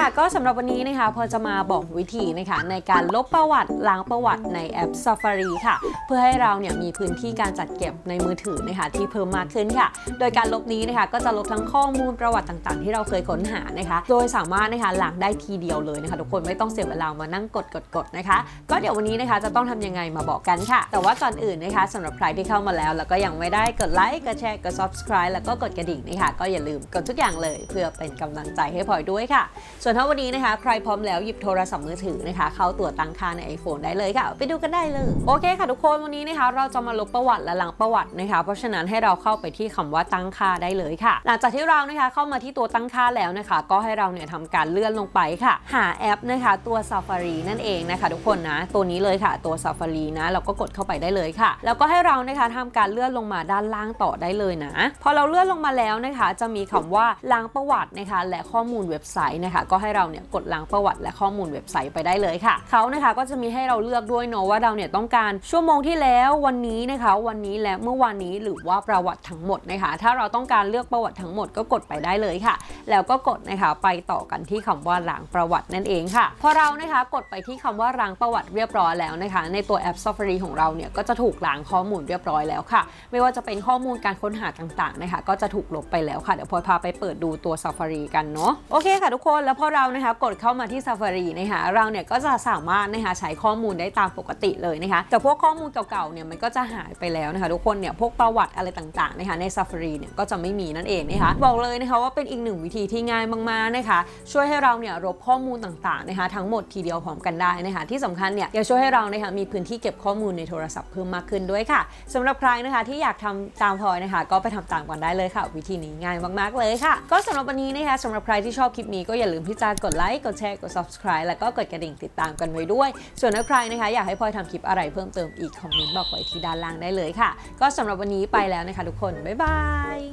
ค่ะก็สำหรับวันนี้นะคะพอจะมาบอกวิธีนะคะในการลบประวัติล้างประวัติในแอป Safari ค่ะ เพื่อให้เราเนี่ยมีพื้นที่การจัดเก็บในมือถือนะคะที่เพิ่มมากขึ้นค่ะ โดยการลบนี้นะคะก็จะลบทั้งข้อมูลประวัติต่างๆ ที่เราเคยค้นหานะคะ โดยสามารถนะคะล้างได้ทีเดียวเลยนะคะ ทุกคนไม่ต้องเสียเวลามานั่งกดกดกดนะคะ ก็เดี๋ยววันนี้นะคะจะต้องทำยังไงมาบอกกันค่ะ แต่ว่าก่อนอื่นนะคะสำหรับใครที่เข้ามาแล้ว แล้วก็ยังไม่ได้กดไลค์กดแชร์กด subscribe แล้วก็กดกระดิ่งนะคะก็อย่าลืมกดทุกอย่างเลย เพื่อเป็นกำลังใจให้พลอยด้วยค่ะส่วนถ้าวันนี้นะคะใครพร้อมแล้วหยิบโทรศัพท์มือถือนะคะเข้าตรวจตั้งค่าใน iPhone ได้เลยค่ะ ไปดูกันได้เลย โอเคค่ะทุกคนวันนี้นะคะเราจะมาลบประวัติและล้างประวัตินะคะ เพราะฉะนั้นให้เราเข้าไปที่คำว่าตั้งค่าได้เลยค่ะ หลังจากที่เรานะคะเข้ามาที่ตัวตั้งค่าแล้วนะคะ ก็ให้เราเนี่ยทำการเลื่อนลงไปค่ะ หาแอปนะคะตัว Safari นั่นเองนะคะ ทุกคนนะตัวนี้เลยค่ะตัว Safari นะเราก็กดเข้าไปได้เลยค่ะ แล้วก็ให้เรานะคะทำการเลื่อนลงมาด้านล่างต่อได้เลยนะ พอเราเลื่อนลงมาแล้วนะคะ จะมีคำว่าล้างประวัตินะคะและข้อมูลเว็บไซต์นะคะก็ให้เราเนี่ยกดล้างประวัติและข้อมูลเว็บไซต์ไปได้เลยค่ะเขานะคะก็จะมีให้เราเลือกด้วยเนาะว่าเราเนี่ยต้องการชั่วโมงที่แล้ววันนี้นะคะ วันนี้และเมื่อวานนี้หรือว่าประวัติทั้งหมดนะคะ ถ้าเราต้องการเลือกประวัติทั้งหมดก็กดไปได้เลยค่ะ แล้วก็กดนะคะไปต่อกันที่คำว่าล้างประวัตินั่นเองค่ะพอเรานะคะกดไปที่คำว่าล้างประวัติเรียบร้อยแล้วนะคะ ในตัวแอป Safari ของเราเนี่ยก็จะถูกล้างข้อมูลเรียบร้อยแล้วค่ะ ไม่ว่าจะเป็นข้อมูลการค้นหาต่างๆนะคะ ก็จะถูกลบไปแล้วค่ะเดี๋ยวพลอยพาไปเปิดดูตัว Safari กันเนาะโอเคค่ะทุกคนแล้วพอเรานะคะกดเข้ามาที่ Safari นะคะเราเนี่ยก็จะสามารถนะคะใช้ข้อมูลได้ตามปกติเลยนะคะแต่พวกข้อมูลเก่าๆเนี่ยมันก็จะหายไปแล้วนะคะทุกคนเนี่ยพวกประวัติอะไรต่างๆนะคะใน Safari เนี่ยก็จะไม่มีนั่นเองนะคะบอกเลยนะคะว่าเป็นอีกหนึ่งวิธีที่ง่ายมากๆนะคะช่วยให้เราเนี่ยรบข้อมูลต่างๆนะคะทั้งหมดทีเดียวพร้อมกันได้นะคะที่สำคัญเนี่ยยังช่วยให้เรานะคะมีพื้นที่เก็บข้อมูลในโทรศัพท์เพิ่มมากขึ้นด้วยค่ะสำหรับใครนะคะที่อยากทำตามพลอยนะคะ ก็ไปทำตามกันได้เลยค่ะ วิธีนี้ง่ายมากๆเลยค่ะ ก็สำหรับวันนี้นะคะสำหรับใครที่ชอบคลิปนี้ก็อย่าลืมที่จะกดไลค์กดแชร์กด subscribe แล้วก็กดกระดิ่งติดตามกันไว้ด้วย ส่วนถ้าใครนะคะ อยากให้พลอยทำคลิปอะไรเพิ่มเติมอีกคอมเมนต์บอกไว้ที่ด้านล่างได้เลยค่ะ ก็สำหรับวันนี้ไปแล้วนะคะทุกคนบ๊ายบาย